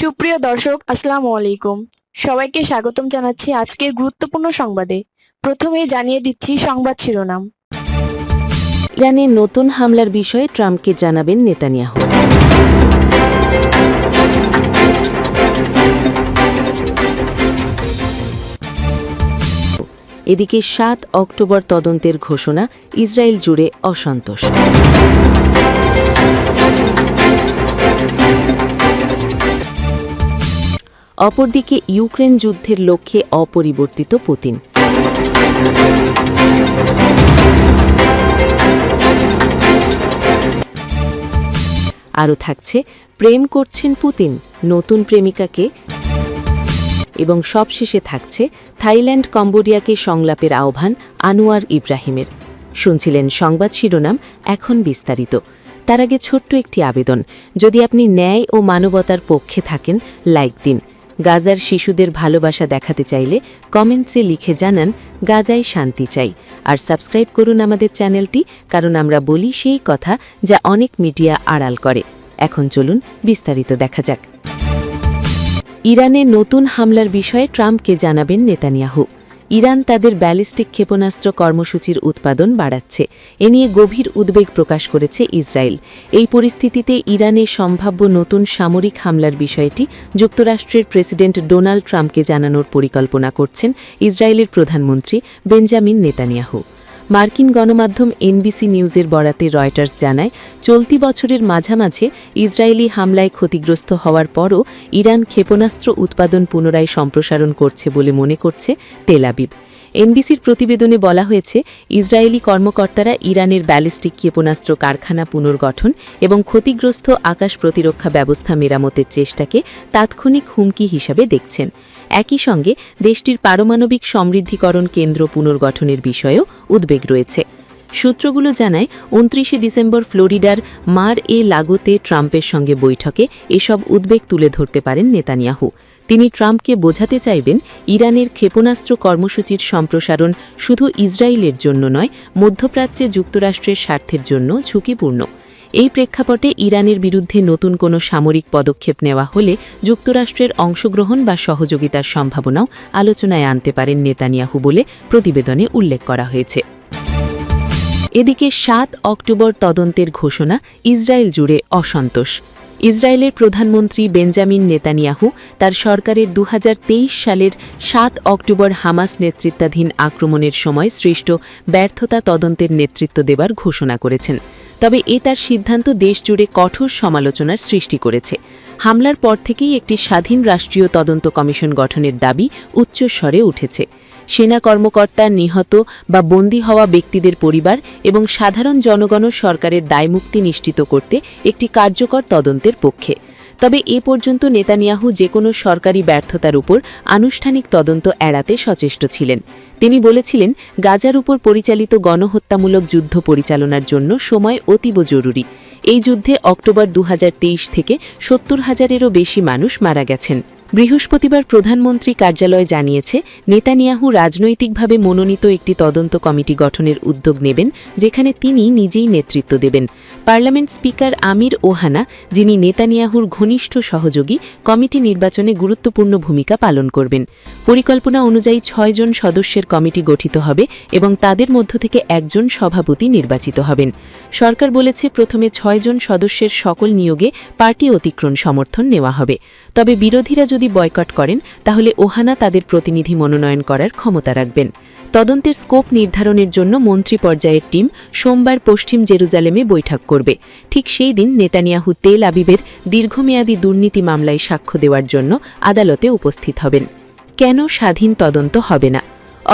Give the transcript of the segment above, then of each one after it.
সুপ্রিয় দর্শক, আসসালামু আলাইকুম। সবাইকে স্বাগতম জানাচ্ছি আজকের গুরুত্বপূর্ণ সংবাদে। প্রথমেই জানিয়ে দিচ্ছি সংবাদ শিরোনাম। ইরানে নতুন হামলার বিষয়ে ট্রাম্পকে জানাবেন নেতানিয়াহু। এদিকে সাত অক্টোবর তদন্তের ঘোষণা, ইসরায়েল জুড়ে অসন্তোষ। অপরদিকে ইউক্রেন যুদ্ধের লক্ষ্যে অপরিবর্তিত পুতিন। আরও থাকছে, প্রেম করছেন পুতিন, নতুন প্রেমিকাকে, এবং সবশেষে থাকছে, থাইল্যান্ড কম্বোডিয়াকে সংলাপের আহ্বান আনোয়ার ইব্রাহিমের। শুনছিলেন সংবাদ শিরোনাম, এখন বিস্তারিত। তার আগে ছোট্ট একটি আবেদন। যদি আপনি ন্যায় ও মানবতার পক্ষে থাকেন, লাইক দিন। গাজার শিশুদের ভালোবাসা দেখাতে চাইলে কমেন্টসে লিখে জানান, গাজায় শান্তি চাই। আর সাবস্ক্রাইব করুন আমাদের চ্যানেলটি, কারণ আমরা বলি সেই কথা যা অনেক মিডিয়া আড়াল করে। এখন চলুন বিস্তারিত দেখা যাক। ইরানে নতুন হামলার বিষয়ে ট্রাম্পকে জানাবেন নেতানিয়াহু। ইরান তাদের ব্যালিস্টিক ক্ষেপণাস্ত্র কর্মসূচির উৎপাদন বাড়াচ্ছে। এ নিয়ে গভীর উদ্বেগ প্রকাশ করেছে ইসরায়েল। এই পরিস্থিতিতে ইরানের সম্ভাব্য নতুন সামরিক হামলার বিষয়টি যুক্তরাষ্ট্রের প্রেসিডেন্ট ডোনাল্ড ট্রাম্পকে জানানোর পরিকল্পনা করছেন ইসরায়েলের প্রধানমন্ত্রী বেঞ্জামিন নেতানিয়াহু। মার্কিন গণমাধ্যম এনবিসি নিউজের বরাতে রয়টার্স জানায়, চলতি বছরের মাঝামাঝে ইসরায়েলি হামলায় ক্ষতিগ্রস্ত হওয়ার পরও ইরান ক্ষেপণাস্ত্র উৎপাদন পুনরায় সম্প্রসারণ করছে বলে মনে করছে তেলাবিব এনবিসির প্রতিবেদনে বলা হয়েছে, ইসরায়েলি কর্মকর্তারা ইরানের ব্যালিস্টিক ক্ষেপণাস্ত্র কারখানা পুনর্গঠন এবং ক্ষতিগ্রস্ত আকাশ প্রতিরক্ষা ব্যবস্থা মেরামতের চেষ্টাকে তাৎক্ষণিক হুমকি হিসাবে দেখছেন। একই সঙ্গে দেশটির পারমাণবিক সমৃদ্ধিকরণ কেন্দ্র পুনর্গঠনের বিষয়েও উদ্বেগ রয়েছে। সূত্রগুলো জানায়, উনত্রিশে ডিসেম্বর ফ্লোরিডার মার এ লাগোতে ট্রাম্পের সঙ্গে বৈঠকে এসব উদ্বেগ তুলে ধরতে পারেন নেতানিয়াহু। তিনি ট্রাম্পকে বোঝাতে চাইবেন, ইরানের ক্ষেপণাস্ত্র কর্মসূচির সম্প্রসারণ শুধু ইসরায়েলের জন্য নয়, মধ্যপ্রাচ্যে যুক্তরাষ্ট্রের স্বার্থের জন্য ঝুঁকিপূর্ণ। এই প্রেক্ষাপটে ইরানের বিরুদ্ধে নতুন কোনো সামরিক পদক্ষেপ নেওয়া হলে যুক্তরাষ্ট্রের অংশগ্রহণ বা সহযোগিতার সম্ভাবনাও আলোচনায় আনতে পারেন নেতানিয়াহু বলে প্রতিবেদনে উল্লেখ করা হয়েছে। এদিকে সাত অক্টোবর তদন্তের ঘোষণা ইসরায়েল জুড়ে অসন্তোষ। ইসরায়েলের প্রধানমন্ত্রী বেঞ্জামিন নেতানিয়াহু তার সরকারের দু হাজার তেইশ সালের সাত অক্টোবর হামাস নেতৃত্বাধীন আক্রমণের সময় সৃষ্ট ব্যর্থতা তদন্তের নেতৃত্ব দেবার ঘোষণা করেছেন। তবে এ তার সিদ্ধান্ত দেশজুড়ে কঠোর সমালোচনার সৃষ্টি করেছে। হামলার পর থেকেই একটি স্বাধীন রাষ্ট্রীয় তদন্ত কমিশন গঠনের দাবি উচ্চস্বরে উঠেছে। সেনা কর্মকর্তা নিহত বা বন্দী হওয়া ব্যক্তিদের পরিবার এবং সাধারণ জনগণ সরকারের দায়মুক্তি নিশ্চিত করতে একটি কার্যকর তদন্তের পক্ষে। তবে এ পর্যন্ত নেতানিয়াহু যে কোনো সরকারি ব্যর্থতার উপর আনুষ্ঠানিক তদন্ত এড়াতে সচেষ্ট ছিলেন। তিনি বলেছিলেন, গাজার উপর পরিচালিত গণহত্যামূলক যুদ্ধ পরিচালনার জন্য সময় অতীব জরুরি। এই যুদ্ধে অক্টোবর দু হাজার তেইশ থেকে সত্তর হাজারেরও বেশি মানুষ মারা গেছেন। বৃহস্পতিবার প্রধানমন্ত্রী কার্যালয় জানিয়েছে, নেতানিয়াহু রাজনৈতিকভাবে মনোনীত একটি তদন্ত কমিটি গঠনের উদ্যোগ নেবেন, যেখানে তিনি নিজেই নেতৃত্ব দেবেন। পার্লামেন্ট স্পিকার আমির ওহানা, যিনি নেতানিয়াহুর ঘনিষ্ঠ সহযোগী, কমিটি নির্বাচনে গুরুত্বপূর্ণ ভূমিকা পালন করবেন। পরিকল্পনা অনুযায়ী ছয়জন সদস্যের কমিটি গঠিত হবে এবং তাদের মধ্য থেকে একজন সভাপতি নির্বাচিত হবেন। সরকার বলেছে, প্রথমে ছয়জন সদস্যের সকল নিয়োগে পার্টি অতিক্রম সমর্থন নেওয়া হবে। তবে বিরোধীরা যদি বয়কট করেন, তাহলে ওহানা তাদের প্রতিনিধি মনোনয়ন করার ক্ষমতা রাখবেন। তদন্তের স্কোপ নির্ধারণের জন্য মন্ত্রী পর্যায়ের টিম সোমবার পশ্চিম জেরুজালেমে বৈঠক করবে। ঠিক সেই দিন নেতানিয়াহু তেল আবিবের দীর্ঘমেয়াদী দুর্নীতি মামলায় সাক্ষ্য দেওয়ার জন্য আদালতে উপস্থিত হবেন। কেন স্বাধীন তদন্ত হবে না?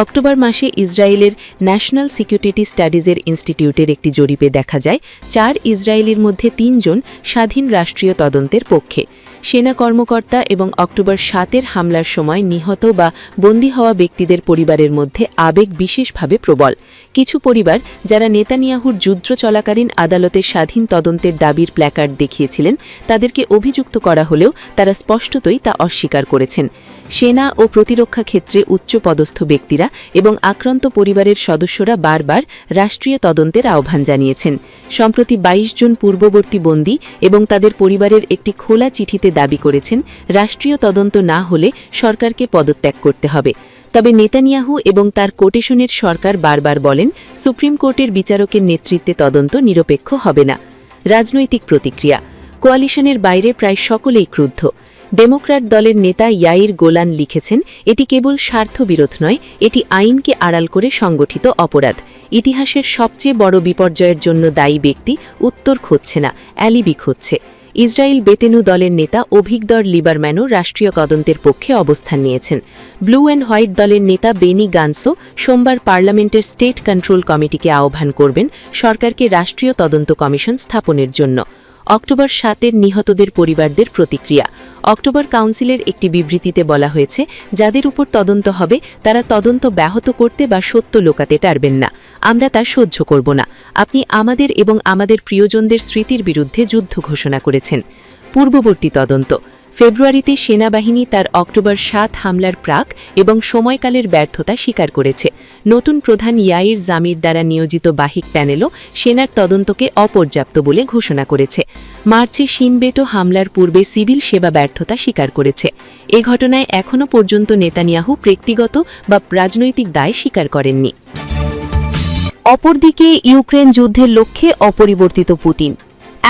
অক্টোবর মাসে ইসরায়েলের ন্যাশনাল সিকিউরিটি স্টাডিজের ইনস্টিটিউটের একটি জরিপে দেখা যায়, চার ইসরায়েলির মধ্যে তিনজন স্বাধীন রাষ্ট্রীয় তদন্তের পক্ষে। সেনা কর্মকর্তা এবং অক্টোবর সাতের হামলার সময় নিহত বা বন্দী হওয়া ব্যক্তিদের পরিবারের মধ্যে আবেগ বিশেষভাবে প্রবল। কিছু পরিবার যারা নেতানিয়াহুর যুদ্ধ চলাকালীন আদালতের স্বাধীন তদন্তের দাবির প্ল্যাকার্ড দেখিয়েছিলেন, তাদেরকে অভিযুক্ত করা হলেও তারা স্পষ্টতই তা অস্বীকার করেছেন। সেনা ও প্রতিরক্ষা ক্ষেত্রে উচ্চপদস্থ ব্যক্তিরা এবং আক্রান্ত পরিবারের সদস্যরা বারবার রাষ্ট্রীয় তদন্তের আহ্বান জানিয়েছেন। সম্প্রতি ২২ জন পূর্ববর্তী বন্দী এবং তাদের পরিবারের একটি খোলা চিঠিতে দাবি করেছেন, রাষ্ট্রীয় তদন্ত না হলে সরকারকে পদত্যাগ করতে হবে। তবে নেতানিয়াহু এবং তার কোটেশনের সরকার বারবার বলেন, সুপ্রিম কোর্টের বিচারকের নেতৃত্বে তদন্ত নিরপেক্ষ হবে না। রাজনৈতিক প্রতিক্রিয়া। কোয়ালিশনের বাইরে প্রায় সকলেই ক্রুদ্ধ। ডেমোক্র্যাট দলের নেতা ইয়াইর গোলান লিখেছেন, এটি কেবল স্বার্থবিরোধ নয়, এটি আইনকে আড়াল করে সংগঠিত অপরাধ। ইতিহাসের সবচেয়ে বড় বিপর্যয়ের জন্য দায়ী ব্যক্তি উত্তর খুঁজছে না, অ্যালিবি খুঁজছে। ইসরায়েল বেতেনু দলের নেতা অভিগদর লিবারম্যানও রাষ্ট্রীয় তদন্তের পক্ষে অবস্থান নিয়েছেন। ব্লু অ্যান্ড হোয়াইট দলের নেতা বেনি গানসো সোমবার পার্লামেন্টের স্টেট কন্ট্রোল কমিটিকে আহ্বান করবেন সরকারকে রাষ্ট্রীয় তদন্ত কমিশন স্থাপনের জন্য। অক্টোবর সাতের নিহতদের পরিবারদের প্রতিক্রিয়া। অক্টোবর কাউন্সিলের একটি বিবৃতিতে বলা হয়েছে, যাদের উপর তদন্ত হবে, তারা তদন্ত ব্যাহত করতে বা সত্য লোকাতে টারবেন না। আমরা তা সহ্য করব না। আপনি আমাদের এবং আমাদের প্রিয়জনদের স্মৃতির বিরুদ্ধে যুদ্ধ ঘোষণা করেছেন। পূর্ববর্তী তদন্ত। ফেব্রুয়ারিতে সেনাবাহিনী তার অক্টোবর সাত হামলার প্রাক এবং সময়কালের ব্যর্থতা স্বীকার করেছে। নতুন প্রধান ইয়াইর জামির দ্বারা নিয়োজিত বাহিক প্যানেলও সেনার তদন্তকে অপর্যাপ্ত বলে ঘোষণা করেছে। মার্চে সিনবেটো হামলার পূর্বে সিভিল সেবা ব্যর্থতা স্বীকার করেছে। এ ঘটনায় এখনও পর্যন্ত নেতানিয়াহু ব্যক্তিগত বা রাজনৈতিক দায় স্বীকার করেননি। অপরদিকে ইউক্রেন যুদ্ধের লক্ষ্যে অপরিবর্তিত পুতিন।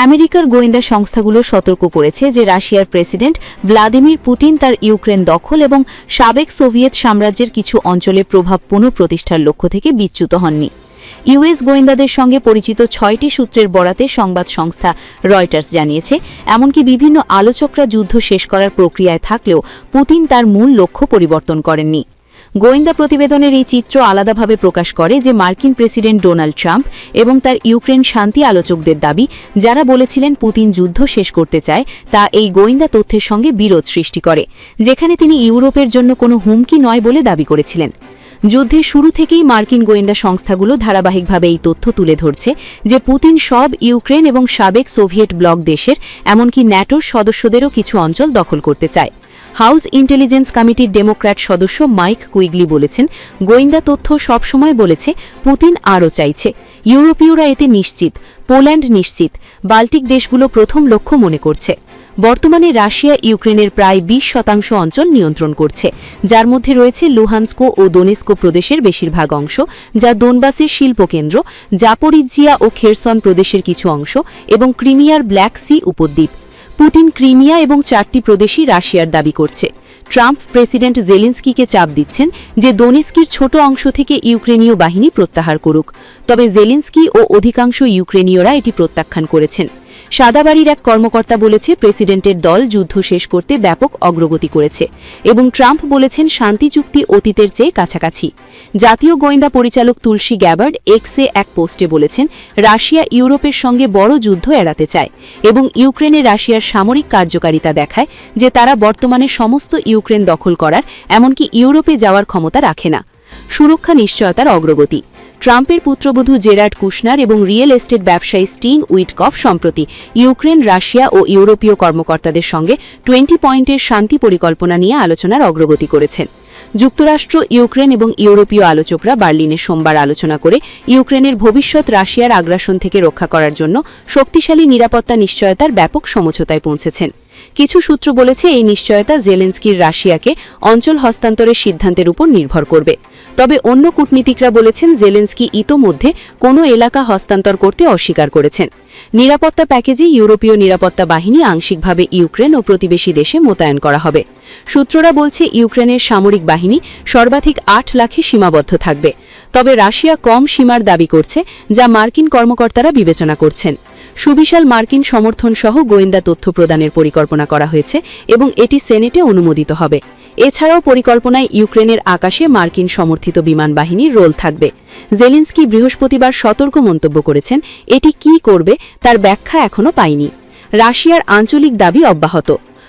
আমেরিকার গোয়েন্দা সংস্থাগুলো সতর্ক করেছে যে রাশিয়ার প্রেসিডেন্ট ভ্লাদিমির পুতিন তার ইউক্রেন দখল এবং সাবেক সোভিয়েত সাম্রাজ্যের কিছু অঞ্চলে প্রভাব পুনঃপ্রতিষ্ঠার লক্ষ্য থেকে বিচ্যুত হননি। ইউএস গোয়েন্দাদের সঙ্গে পরিচিত ছয়টি সূত্রের বরাতে সংবাদ সংস্থা রয়টার্স জানিয়েছে, এমনকি বিভিন্ন আলোচকরা যুদ্ধ শেষ করার প্রক্রিয়ায় থাকলেও পুতিন তার মূল লক্ষ্য পরিবর্তন করেননি। গোয়েন্দা প্রতিবেদনের এই চিত্র আলাদাভাবে প্রকাশ করে যে মার্কিন প্রেসিডেন্ট ডোনাল্ড ট্রাম্প এবং তার ইউক্রেন শান্তি আলোচকদের দাবি, যারা বলেছিলেন পুতিন যুদ্ধ শেষ করতে চায়, তা এই গোয়েন্দা তথ্যের সঙ্গে বিরোধ সৃষ্টি করে, যেখানে তিনি ইউরোপের জন্য কোনো হুমকি নয় বলে দাবি করেছিলেন। যুদ্ধের শুরু থেকেই মার্কিন গোয়েন্দা সংস্থাগুলো ধারাবাহিকভাবে এই তথ্য তুলে ধরছে যে পুতিন সব ইউক্রেন এবং সাবেক সোভিয়েট ব্লক দেশের, এমনকি ন্যাটোর সদস্যদেরও কিছু অঞ্চল দখল করতে চায়। হাউস ইন্টেলিজেন্স কমিটির ডেমোক্র্যাট সদস্য মাইক কুইগলি বলেছেন, গোয়েন্দা তথ্য সবসময় বলেছে, পুতিন আরও চাইছে। ইউরোপীয়রা এতে নিশ্চিত, পোল্যান্ড নিশ্চিত, বাল্টিক দেশগুলো প্রথম লক্ষ্য মনে করছে। বর্তমানে রাশিয়া ইউক্রেনের প্রায় ২০ শতাংশ অঞ্চল নিয়ন্ত্রণ করছে, যার মধ্যে রয়েছে লুহান্স্কো ও দোনেস্কো প্রদেশের বেশিরভাগ অংশ, যা দোনবাসের শিল্পকেন্দ্র জাপোরিজিয়া ও খেরসন প্রদেশের কিছু অংশ এবং ক্রিমিয়ার ব্ল্যাক সি উপদ্বীপ। পুটিন ক্রিমিয়া এবং চারটি প্রদেশই রাশিয়ার দাবি করছে। ট্রাম্প প্রেসিডেন্ট জেলেন্সকিকে চাপ দিচ্ছেন যে দোনেস্কির ছোট অংশ থেকে ইউক্রেনীয় বাহিনী প্রত্যাহার করুক। তবে জেলেন্সকি ও অধিকাংশ ইউক্রেনীয়রা এটি প্রত্যাখ্যান করেছেন। সাদাবাড়ির এক কর্মকর্তা বলেছে, প্রেসিডেন্টের দল যুদ্ধ শেষ করতে ব্যাপক অগ্রগতি করেছে এবং ট্রাম্প বলেছেন, শান্তি চুক্তি অতীতের চেয়ে কাছাকাছি। জাতীয় গোয়েন্দা পরিচালক তুলসী গ্যাবার্ড এক্সে এক পোস্টে বলেছেন, রাশিয়া ইউরোপের সঙ্গে বড় যুদ্ধ এড়াতে চায় এবং ইউক্রেনে রাশিয়ার সামরিক কার্যকারিতা দেখায় যে তারা বর্তমানে সমস্ত ইউক্রেন দখল করার, এমনকি ইউরোপে যাওয়ার ক্ষমতা রাখে না। সুরক্ষা নিশ্চয়তার অগ্রগতি। ট্রাম্পের পুত্রবধূ জেরার্ড কুশনার এবং রিয়েল এস্টেট ব্যবসায়ী স্টিং উইটকফ সম্প্রতি ইউক্রেন, রাশিয়া ও ইউরোপীয় কর্মকর্তাদের সঙ্গে টোয়েন্টি পয়েন্টের শান্তি পরিকল্পনা নিয়ে আলোচনার অগ্রগতি করেছেন। যুক্তরাষ্ট্র, ইউক্রেন এবং ইউরোপীয় আলোচকরা বার্লিনে সোমবার আলোচনা করে ইউক্রেনের ভবিষ্যৎ রাশিয়ার আগ্রাসন থেকে রক্ষা করার জন্য শক্তিশালী নিরাপত্তা নিশ্চয়তার ব্যাপক সমঝোতায় পৌঁছেছেন। কিছু সূত্র বলেছে এই নিশ্চয়তা জেলেন্সকির রাশিয়াকে অঞ্চল হস্তান্তরের সিদ্ধান্তের উপর নির্ভর করবে। তবে অন্য কূটনীতিকরা বলেছেন জেলেন্সকি ইতোমধ্যে কোনো এলাকা হস্তান্তর করতে অস্বীকার করেছেন। নিরাপত্তা প্যাকেজে ইউরোপীয় নিরাপত্তা বাহিনী আংশিকভাবে ইউক্রেন ও প্রতিবেশী দেশে মোতায়েন করা হবে। সূত্ররা বলছে ইউক্রেনের সামরিক বাহিনী সর্বাধিক আট লাখে সীমাবদ্ধ থাকবে। তবে রাশিয়া কম সীমার দাবি করছে, যা মার্কিন কর্মকর্তারা বিবেচনা করছেন। সুবিশাল মার্কিন সমর্থন সহ গোয়েন্দা তথ্য প্রদানের পরিকল্পনা করা হয়েছে এবং এটি সেনেটে অনুমোদিত হবে। এছাড়াও পরিকল্পনায় ইউক্রেনের আকাশে মার্কিন সমর্থিত বিমান বাহিনীর রোল থাকবে। জেলেন্সকি বৃহস্পতিবার সতর্ক মন্তব্য করেছেন, এটি কি করবে তার ব্যাখ্যা এখনও পায়নি রাশিয়ার আঞ্চলিক দাবি অব্যাহত।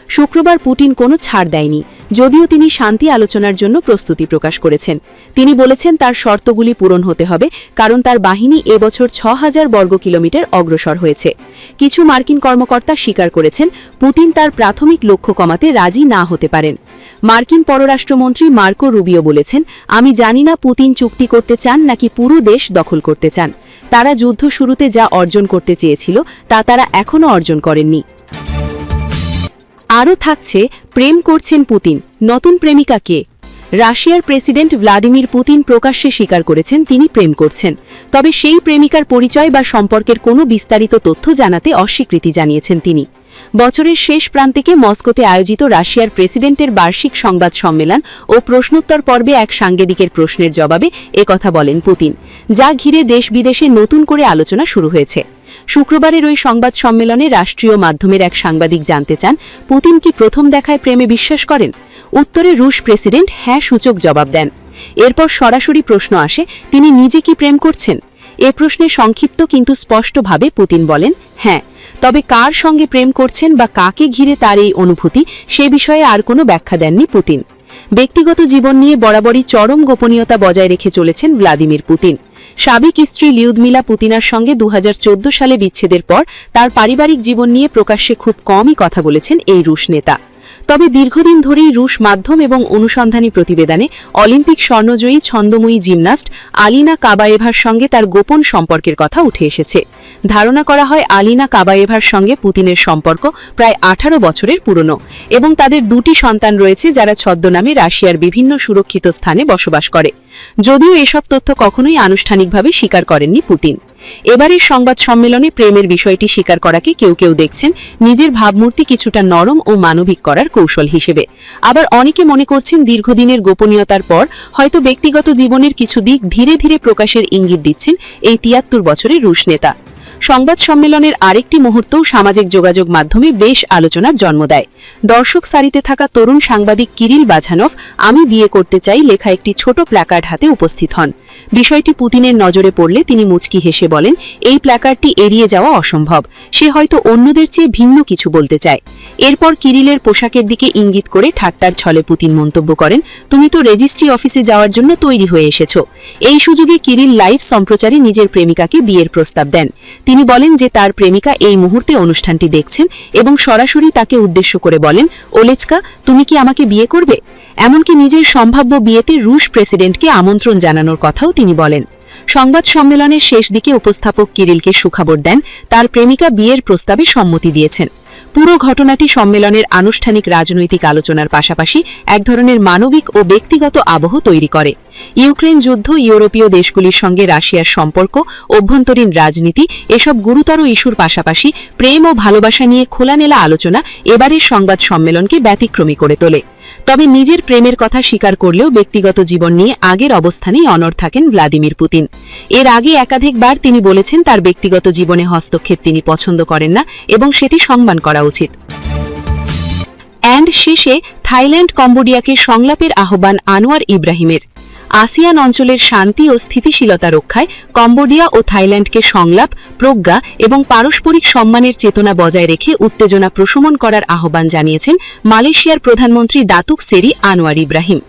শুক্রবার পুটিন কোনো ছাড় দেয়নি। যদিও তিনি শান্তি আলোচনার জন্য প্রস্তুতি প্রকাশ করেছেন। তিনি বলেছেন, তার শর্তগুলি পূরণ হতে হবে, কারণ তার বাহিনী এবছর ছ হাজার বর্গ কিলোমিটার অগ্রসর হয়েছে। কিছু মার্কিন কর্মকর্তা স্বীকার করেছেন, পুতিন তার প্রাথমিক লক্ষ্য কমাতে রাজি না হতে পারেন। মার্কিন পররাষ্ট্রমন্ত্রী মার্কো রুবিও বলেছেন, আমি জানি না পুতিন চুক্তি করতে চান নাকি পুরো দেশ দখল করতে চান। তারা যুদ্ধ শুরুতে যা অর্জন করতে চেয়েছিল, তা তারা এখনও অর্জন করেননি। আরও থাকছে প্রেম করছেন পুতিন, নতুন প্রেমিকা কে? রাশিয়ার প্রেসিডেন্ট ভ্লাদিমির পুতিন প্রকাশ্যে স্বীকার করেছেন তিনি প্রেম করছেন। তবে সেই প্রেমিকার পরিচয় বা সম্পর্কের কোনো বিস্তারিত তথ্য জানাতে অস্বীকৃতি জানিয়েছেন তিনি। বছরের শেষ প্রান্তিকে মস্কোতে আয়োজিত রাশিয়ার প্রেসিডেন্টের বার্ষিক সংবাদ সম্মেলন ও প্রশ্নোত্তর পর্বে এক সাংবাদিকের প্রশ্নের জবাবে একথা বলেন পুতিন, যা ঘিরে দেশ বিদেশে নতুন করে আলোচনা শুরু হয়েছে। শুক্রবারের ওই সংবাদ সম্মেলনে রাষ্ট্রীয় মাধ্যমের এক সাংবাদিক জানতে চান, পুতিন কি প্রথম দেখায় প্রেমে বিশ্বাস করেন? উত্তরে রুশ প্রেসিডেন্ট হ্যাঁ সূচক জবাব দেন। এরপর সরাসরি প্রশ্ন আসে, তিনি নিজে কি প্রেম করছেন? এ প্রশ্নে সংক্ষিপ্ত কিন্তু স্পষ্টভাবে পুতিন বলেন হ্যাঁ তবে কার সঙ্গে প্রেম করছেন বা কাকে ঘিরে তার এই অনুভূতি, সে বিষয়ে আর কোনো ব্যাখ্যা দেননি পুতিন। ব্যক্তিগত জীবন নিয়ে বরাবরই চরম গোপনীয়তা বজায় রেখে চলেছেন ভ্লাদিমির পুতিন। সাবেক স্ত্রী লিউদমিলা পুতিনার সঙ্গে দু হাজার চৌদ্দ সালে বিচ্ছেদের পর তার পারিবারিক জীবন নিয়ে প্রকাশ্যে খুব কমই কথা বলেছেন এই রুশ নেতা। তবে দীর্ঘদিন ধরেই রুশ মাধ্যম এবং অনুসন্ধানী প্রতিবেদনে অলিম্পিক স্বর্ণজয়ী ছন্দময়ী জিমনাস্ট আলিনা কাবায়েভার সঙ্গে তার গোপন সম্পর্কের কথা উঠে এসেছে। ধারণা করা হয় আলিনা কাবায়েভার সঙ্গে পুতিনের সম্পর্ক প্রায় আঠারো বছরের পুরনো এবং তাদের দুটি সন্তান রয়েছে যারা ছদ্মনামে রাশিয়ার বিভিন্ন সুরক্ষিত স্থানে বসবাস করে। যদিও এসব তথ্য কখনোই আনুষ্ঠানিকভাবে স্বীকার করেননি পুতিন। এবারের সংবাদ সম্মেলনে প্রেমের বিষয়টি স্বীকার করাকে কেউ কেউ দেখছেন নিজের ভাবমূর্তি কিছুটা নরম ও মানবিক করার কৌশল হিসেবে। আবার অনেকে মনে করছেন দীর্ঘদিনের গোপনীয়তার পর হয়তো ব্যক্তিগত জীবনের কিছু দিক ধীরে ধীরে প্রকাশের ইঙ্গিত দিচ্ছেন এই তিয়াত্তর বছরের রুশ নেতা। সংবাদ সম্মেলনের আরেকটি মুহূর্তও সামাজিক যোগাযোগ মাধ্যমে বেশ আলোচনার জন্ম দেয়। দর্শক সারিতে থাকা তরুণ সাংবাদিক কিরিল বাঝানভ, আমি বিয়ে করতে চাই লেখা একটি ছোট প্ল্যাকার্ড হাতে উপস্থিত হন। বিষয়টি পুতিনের নজরে পড়লে তিনি মুচকি হেসে বলেন, এই প্ল্যাকার্ডটি এড়িয়ে যাওয়া অসম্ভব। সে হয়তো অন্যদের চেয়ে ভিন্ন কিছু বলতে চায়। এরপর কিরিলের পোশাকের দিকে ইঙ্গিত করে ঠাট্টার ছলে পুতিন মন্তব্য করেন, তুমি তো রেজিস্ট্রি অফিসে যাওয়ার জন্য তৈরি হয়ে এসেছ। এই সুযোগে কিরিল লাইভ সম্প্রচারে নিজের প্রেমিকাকে বিয়ের প্রস্তাব দেন। তিনি বলেন যে তার প্রেমিকা এই মুহূর্তে অনুষ্ঠানটি দেখছেন এবং সরাসরি তাকে উদ্দেশ্য করে বলেন, ওলেচকা, তুমি কি আমাকে বিয়ে করবে? এমনকি নিজের সম্ভাব্য বিয়েতে রুশ প্রেসিডেন্টকে আমন্ত্রণ জানানোর কথাও তিনি বলেন। সংবাদ সম্মেলনের শেষ দিকে উপস্থাপক কিরিলকে সুখবর দেন, তার প্রেমিকা বিয়ের প্রস্তাবে সম্মতি দিয়েছেন। পুরো ঘটনাটি সম্মেলনের আনুষ্ঠানিক রাজনৈতিক আলোচনার পাশাপাশি এক ধরনের মানবিক ও ব্যক্তিগত আবহ তৈরি করে। ইউক্রেন যুদ্ধ, ইউরোপীয় দেশগুলির সঙ্গে রাশিয়ার সম্পর্ক, অভ্যন্তরীণ রাজনীতি এসব গুরুতর ইস্যুর পাশাপাশি প্রেম ও ভালোবাসা নিয়ে খোলানেলা আলোচনা এবারের সংবাদ সম্মেলনকে ব্যতিক্রমী করে তোলে। তবে নিজের প্রেমের কথা স্বীকার করলেও ব্যক্তিগত জীবন নিয়ে আগের অবস্থানেই অনর থাকেন ভ্লাদিমির পুতিন। এর আগে একাধিকবার তিনি বলেছেন তার ব্যক্তিগত জীবনে হস্তক্ষেপ তিনি পছন্দ করেন না এবং সেটি সম্মান করা উচিত। অ্যান্ড শেষে থাইল্যান্ড কম্বোডিয়াকে সংলাপের আহ্বান আনোয়ার ইব্রাহিমের। আসিয়ান অঞ্চলের শান্তি ও স্থিতিশীলতা রক্ষায় কম্বোডিয়া ও থাইল্যান্ডকে সংলাপ, প্রজ্ঞা এবং পারস্পরিক সম্মানের চেতনা বজায় রেখে উত্তেজনা প্রশমন করার আহ্বান জানিয়েছেন মালয়েশিয়ার প্রধানমন্ত্রী দাতুক সেরি আনোয়ার ইব্রাহিম।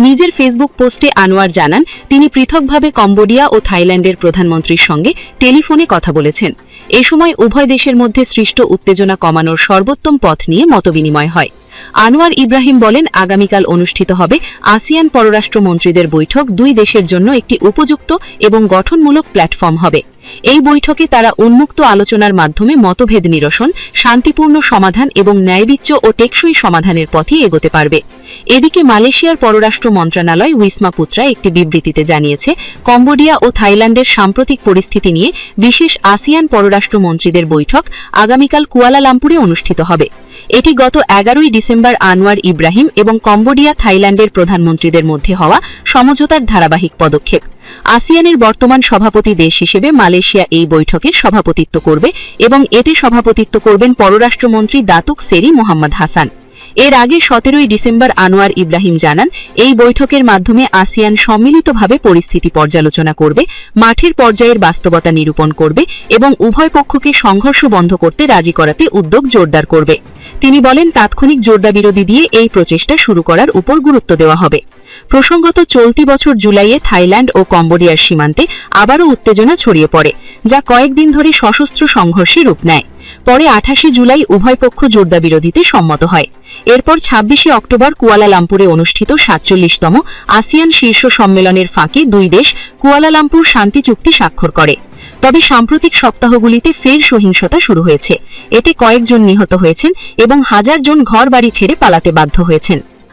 নিজের ফেসবুক পোস্টে আনোয়ার জানান, তিনি পৃথকভাবে কম্বোডিয়া ও থাইল্যান্ডের প্রধানমন্ত্রীর সঙ্গে টেলিফোনে কথা বলেছেন। এ সময় উভয় দেশের মধ্যে সৃষ্ট উত্তেজনা কমানোর সর্বোত্তম পথ নিয়ে মতবিনিময় হয়। আনোয়ার ইব্রাহিম বলেন, আগামীকাল অনুষ্ঠিত হবে আসিয়ান পররাষ্ট্রমন্ত্রীদের বৈঠক। দুই দেশের জন্য একটি উপযুক্ত এবং গঠনমূলক প্ল্যাটফর্ম হবে। এই বৈঠকে তারা উন্মুক্ত আলোচনার মাধ্যমে মতভেদ নিরসন, শান্তিপূর্ণ সমাধান এবং ন্যায়বিচ্য ও টেকসই সমাধানের পথে এগোতে পারবে। এদিকে মালয়েশিয়ার পররাষ্ট্র মন্ত্রণালয় উইসমা পুত্রা একটি বিবৃতিতে জানিয়েছে, কম্বোডিয়া ও থাইল্যান্ডের সাম্প্রতিক পরিস্থিতি নিয়ে বিশেষ আসিয়ান পররাষ্ট্রমন্ত্রীদের বৈঠক আগামীকাল কুয়ালালামপুরে অনুষ্ঠিত হবে। এটি গত এগারোই ডিসেম্বর আনোয়ার ইব্রাহিম এবং কম্বোডিয়া থাইল্যান্ডের প্রধানমন্ত্রীদের মধ্যে হওয়া সমঝোতার ধারাবাহিক পদক্ষেপ। আসিয়ানের বর্তমান সভাপতি দেশ হিসেবে মালয়েশিয়া এই বৈঠকে সভাপতিত্ব করবে এবং এতে সভাপতিত্ব করবেন পররাষ্ট্রমন্ত্রী দাতুক সেরি মোহাম্মদ হাসান। এর আগে সতেরোই ডিসেম্বর আনোয়ার ইব্রাহিম জানান, এই বৈঠকের মাধ্যমে আসিয়ান সম্মিলিতভাবে পরিস্থিতি পর্যালোচনা করবে, মাঠের পর্যায়ের বাস্তবতা নিরূপণ করবে এবং উভয় পক্ষকে সংঘর্ষ বন্ধ করতে রাজি করাতে উদ্যোগ জোরদার করবে। তিনি বলেন, তাৎক্ষণিক জোরদাবিরোধী দিয়ে এই প্রচেষ্টা শুরু করার উপর গুরুত্ব দেওয়া হবে। প্রসঙ্গত চলতি বছর জুলাইয়ে থাইল্যান্ড ও কম্বোডিয়ার সীমান্তে আবারও উত্তেজনা ছড়িয়ে পড়ে, যা কয়েকদিন ধরে সশস্ত্র সংঘর্ষে রূপ নেয়। পরে আঠাশে জুলাই উভয় পক্ষ জোরদাবিরোধীতে সম্মত হয়। এরপর ছাব্বিশে অক্টোবর কুয়ালালামপুরে অনুষ্ঠিত সাতচল্লিশতম আসিয়ান শীর্ষ সম্মেলনের ফাঁকে দুই দেশ কুয়ালালামপুর শান্তি চুক্তি স্বাক্ষর করে। তবে সাম্প্রতিক সপ্তাহগুলিতে ফের সহিংসতা শুরু হয়েছে। এতে কয়েকজন নিহত হয়েছেন এবং হাজার জন ঘর বাড়ি ছেড়ে পালাতে বাধ্য হয়েছেন।